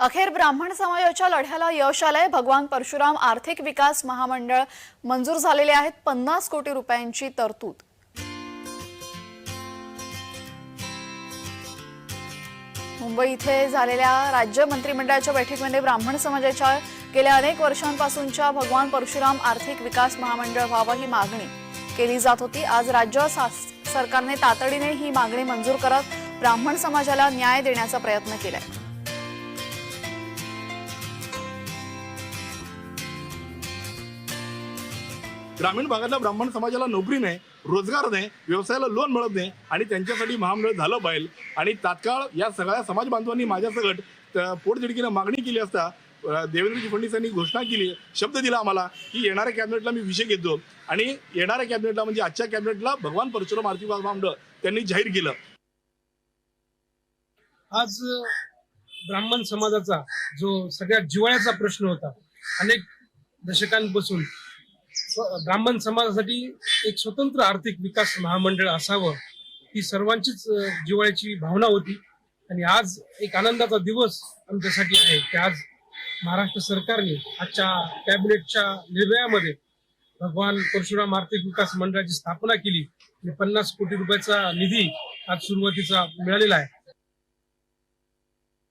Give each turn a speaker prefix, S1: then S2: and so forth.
S1: अखेर ब्राह्मण समाजाच्या लढ्याला यश आलंय. भगवान परशुराम आर्थिक विकास महामंडळ मंजूर झालेले आहेत. पन्नास कोटी रुपयांची तरतूद. मुंबई इथे झालेल्या राज्य मंत्रिमंडळाच्या बैठकीमध्ये ब्राह्मण समाजाच्या गेल्या अनेक वर्षांपासूनच्या भगवान परशुराम आर्थिक विकास महामंडळ व्हावं ही मागणी केली जात होती. आज राज्य सरकारने तातडीने ही मागणी मंजूर करत ब्राह्मण समाजाला न्याय देण्याचा प्रयत्न केलाय.
S2: ग्रामीण भागातल्या ब्राह्मण समाजाला नोकरी नाही रोजगार नाही व्यवसायाला लोन मिळत नाही आणि त्यांच्यासाठी महामंडळ झालं पाहिजे आणि तात्काळ या सगळ्या समाज बांधवांनी माझ्यासकट त- पोटतिडकीनं मागणी केली असता देवेंद्रजी फडणवीस यांनी घोषणा केली शब्द दिला आम्हाला की येणाऱ्या कॅबिनेटला मी विषय घेतो. आणि येणाऱ्या कॅबिनेटला म्हणजे आजच्या कॅबिनेटला भगवान परशुराम आर्थिक महामंडळ त्यांनी जाहीर केलं.
S3: आज ब्राह्मण समाजाचा जो सगळ्यात जिव्हाळ्याचा प्रश्न होता अनेक दशकांपासून ब्राह्मण समाजासाठी एक स्वतंत्र आर्थिक विकास महामंडळ असावं ही सर्वांचीच जिवाळ्याची भावना होती. आणि आज एक आनंदाचा दिवस आमच्यासाठी आहे की आज महाराष्ट्र सरकारने आजच्या कॅबिनेटच्या निर्णयामध्ये भगवान परशुराम आर्थिक विकास मंडळाची स्थापना केली. आणि पन्नास कोटी रुपयाचा निधी आज सुरुवातीचा मिळालेला आहे.